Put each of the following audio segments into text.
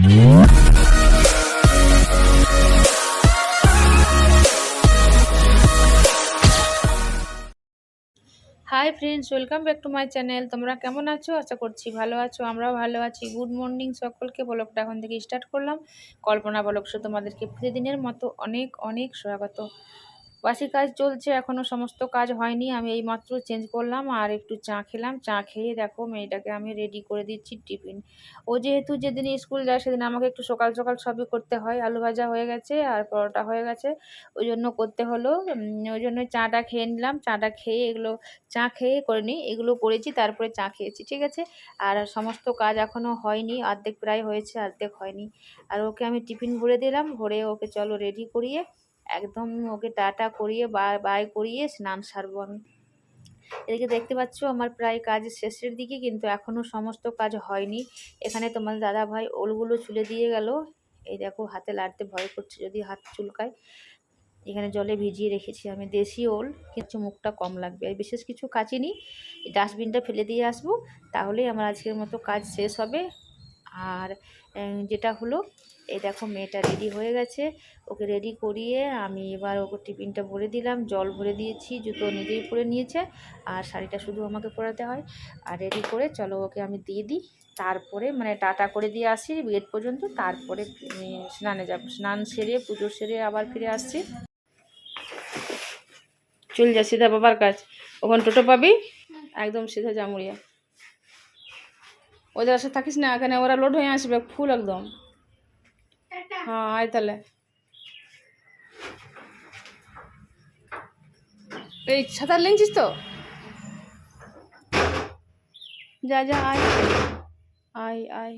Hi friends welcome back to my channel তোমরা কেমন আছো? আশা করছি ভালো আছো, আমরাও ভালো আছি। গুড মর্নিং সকলকে। বলকটা এখন থেকে স্টার্ট করলাম। কল্পনা বলক সে তোমাদেরকে প্রতিদিনের মতো অনেক অনেক স্বাগত। বাসি কাজ চলছে এখনও সমস্ত কাজ হয়নি, আমি এই মাত্র চেঞ্জ করলাম আর একটু চা খেলাম, চা খেয়ে দেখো মেয়েটাকে আমি রেডি করে দিচ্ছি টিফিন ও যেহেতু যেদিন স্কুল যায় সেদিন আমাকে একটু সকাল সকাল সবই করতে হয়, আলু ভাজা হয়ে গেছে আর পরোটা হয়ে গেছে, ওই জন্য করতে হলো ওই জন্য চাটা খেয়ে নিলাম, চাটা খেয়ে এগুলো, চা খেয়ে করে নিই, এগুলো করেছি, তারপরে চা খেয়েছি, ঠিক আছে? আর সমস্ত কাজ এখনও হয়নি, অর্ধেক প্রায় হয়েছে, অর্ধেক হয়নি। আর ওকে আমি টিফিন ভরে দিলাম, ভরে ওকে চলো রেডি করিয়ে একদম ওকে টাটা করিয়ে বাই করিয়ে স্নান সারবো আমি। এদিকে দেখতে পাচ্ছ আমার প্রায় কাজ শেষের দিকে, কিন্তু এখনও সমস্ত কাজ হয়নি। এখানে তোমার দাদা ভাই ওলগুলো চুলে দিয়ে গেল। এই দেখো, হাতে লাড়তে ভয় করছে যদি হাত চুলকায়। এখানে জলে ভিজিয়ে রেখেছি আমি দেশি ওল কিছু মুখটা কম লাগবে। আর বিশেষ কিছু কাচিনি ডাস্টবিনটা ফেলে দিয়ে আসব, তাহলেই আমার আজকের মতো কাজ শেষ হবে। আর যেটা হলো, এই দেখো মেয়েটা রেডি হয়ে গেছে। ওকে রেডি করিয়ে আমি এবার ওকে টিফিনটা ভরে দিলাম। জল ভরে দিয়েছি, জুতো নিজেই পরে নিয়েছে আর শাড়িটা শুধু আমাকে পরাতে হয়। আর রেডি করে চলো ওকে আমি দিয়ে দিই। তারপরে মানে টাটা করে দিয়ে আসি গেট পর্যন্ত। তারপরে স্নানে যাব, স্নান সেরে, পুজো সেরে আবার ফিরে আসছি। চল যা, সিধা বাবার কাজ। ওখানে টোটো পাবি? একদম সিধা জামুড়িয়া। ওদের আসে থাকিস না, এখানে ওরা লোড হয়ে আসবে ফুল একদম। হ্যাঁ আয় তাহলে। এই সাঁতার লেগছিস তো? যা যা, আয়। আয় আয়।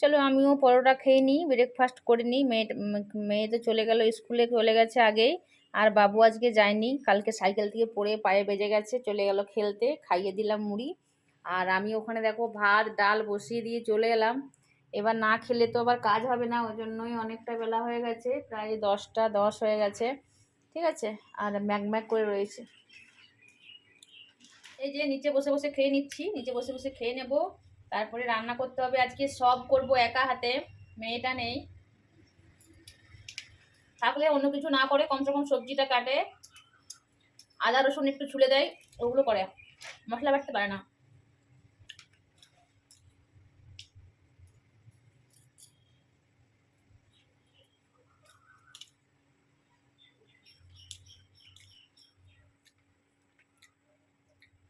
চলো, আমিও পরোটা খেয়ে নিই ব্রেকফাস্ট করে নিই। মেয়ে মেয়ে তো চলে গেল স্কুলে, চলে গেছে আগেই। আর বাবু আজকে যায়নি, কালকে সাইকেল থেকে পড়ে পায়ে বেজে গেছে, চলে গেল খেলতে, খাইয়ে দিলাম মুড়ি। আর আমি ওখানে দেখো ভাত, ডাল বসিয়ে দিয়ে চলে এলাম। এবার না খেলে তো আবার কাজ হবে না, ওই জন্যই অনেকটা বেলা হয়ে গেছে, প্রায় দশটা দশ হয়ে গেছে, ঠিক আছে? আর ম্যাক করে রয়েছে। এই যে নিচে বসে বসে খেয়ে নিচ্ছি, নিচে বসে বসে খেয়ে নেব। তারপরে রান্না করতে হবে, আজকে সব করব একা হাতে, মেয়েটা নেই। থাকলে অন্য কিছু না করে কমসে কম সবজিটা কাটে। আদা, রসুন একটু ছুলে দেয়, ওগুলো করে। মশলা বাটতে পারে না।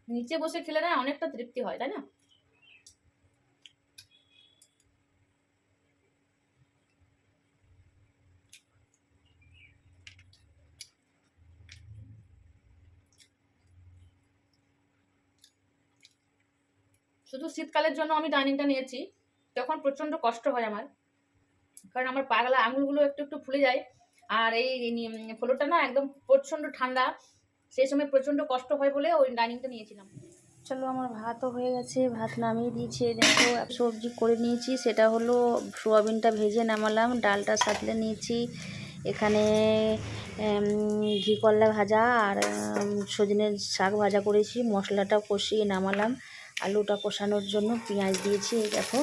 নিচে বসে খেলে না অনেকটা তৃপ্তি হয়, তাই না? শুধু শীতকালের জন্য আমি ডাইনিংটা নিয়েছি, তখন প্রচণ্ড কষ্ট হয় আমার। কারণ আমার পাগলা আঙুলগুলো একটু একটু ফুলে যায়, আর এই ফ্লোরটা না একদম প্রচণ্ড ঠান্ডা, সেই সময় প্রচণ্ড কষ্ট হয় বলে ওই ডাইনিংটা নিয়েছিলাম। চলো, আমার ভাতও হয়ে গেছে, ভাত নামিয়ে দিয়েছি দেখো সবজি করে নিয়েছি, সেটা হলো সোয়াবিনটা ভেজে নামালাম, ডালটা সাতলে নিয়েছি, এখানে ঘি করলা ভাজা, আর সজনের শাক ভাজা করেছি মশলাটা কষিয়ে নামালাম। আলুটা কষানোর জন্য পেঁয়াজ দিয়েছি এই দেখো।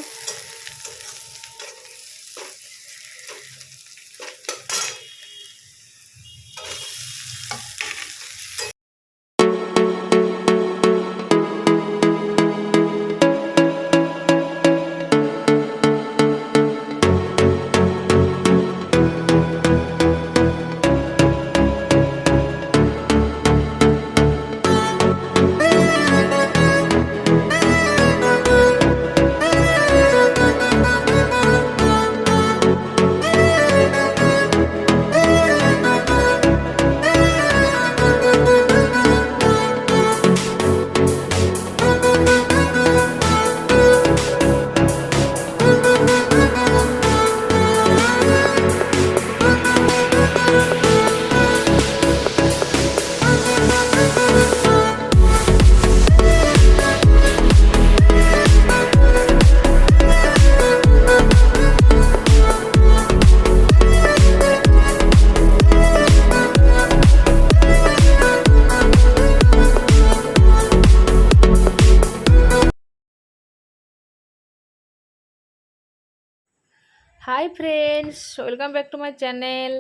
Hi friends welcome back to my channel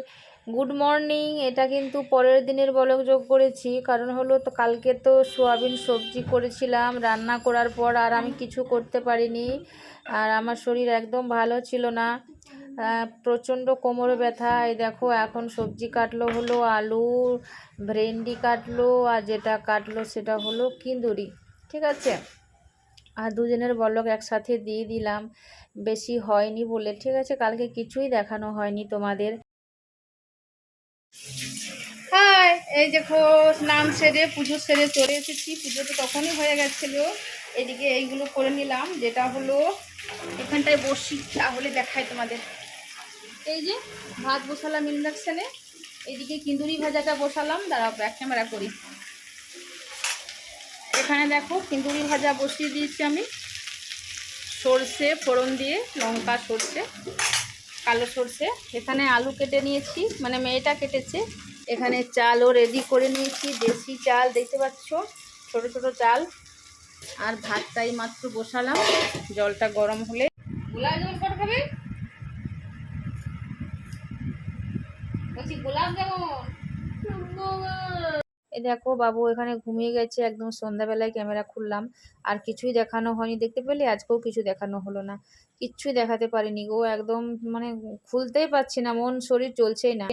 good morning এটা কিন্তু পরের দিনের বলক যোগ করেছি। কারণ হলো তো কালকে তো সোয়াবিন সবজি করেছিলাম। রান্না করার পর আর আমি কিছু করতে পারিনি। আর আমার শরীর একদম ভালো ছিল না। প্রচণ্ড কোমরে ব্যথা। এই দেখো, এখন সবজি কাটলো হলো আলু, ভেন্ডি কাটলো, আর যেটা কাটলো সেটা হলো কিন্দুরি। ঠিক আছে? আর দুজনের বলক একসাথে দিয়ে দিলাম। বেশি হয়নি বলে। ঠিক আছে, কালকে কিছুই দেখানো হয়নি তোমাদের। হাই, এই দেখো, স্নান সেরে, পুজো সেরে চলে এসেছি। পুজো তো তখনই হয়ে গেছিল। এদিকে এইগুলো করে নিলাম, যেটা হলো এখানটায় বসি, তাহলে দেখায় তোমাদের। এই যে, ভাত বসালাম ইন্ডাকশানে। এদিকে কিন্দুরি ভাজাটা বসালাম। দাঁড়াও ব্যাক ক্যামেরা করি। এখানে দেখো কিন্দুরি ভাজা বসিয়ে দিয়েছি আমি। সর্ষে, ফোড়ন দিয়ে, লঙ্কা, সর্ষে, কালো সর্ষে। এখানে আলু কেটে নিয়েছি মানে মেয়েটা কেটেছে। এখানে চালও রেডি করে নিয়েছি, দেশি চাল, দেখতে পাচ্ছ? ছোট ছোট চাল। আর ভাতটাই মাত্র বসালাম। জলটা গরম হলে। গোলাপ জামুন খাবে? বলছি গোলাপ এ দেখো বাবু এখানে ঘুমিয়ে গেছে, একদম সন্ধ্যাবেলায় ক্যামেরা খুললাম। আর কিছুই দেখানো হয়নি, দেখতে পেলে? আজকেও কিছু দেখানো হলো না। কিচ্ছুই দেখাতে পারিনি গো, একদম মানে খুলতেই পারছি না, মন শরীর চলছেই না।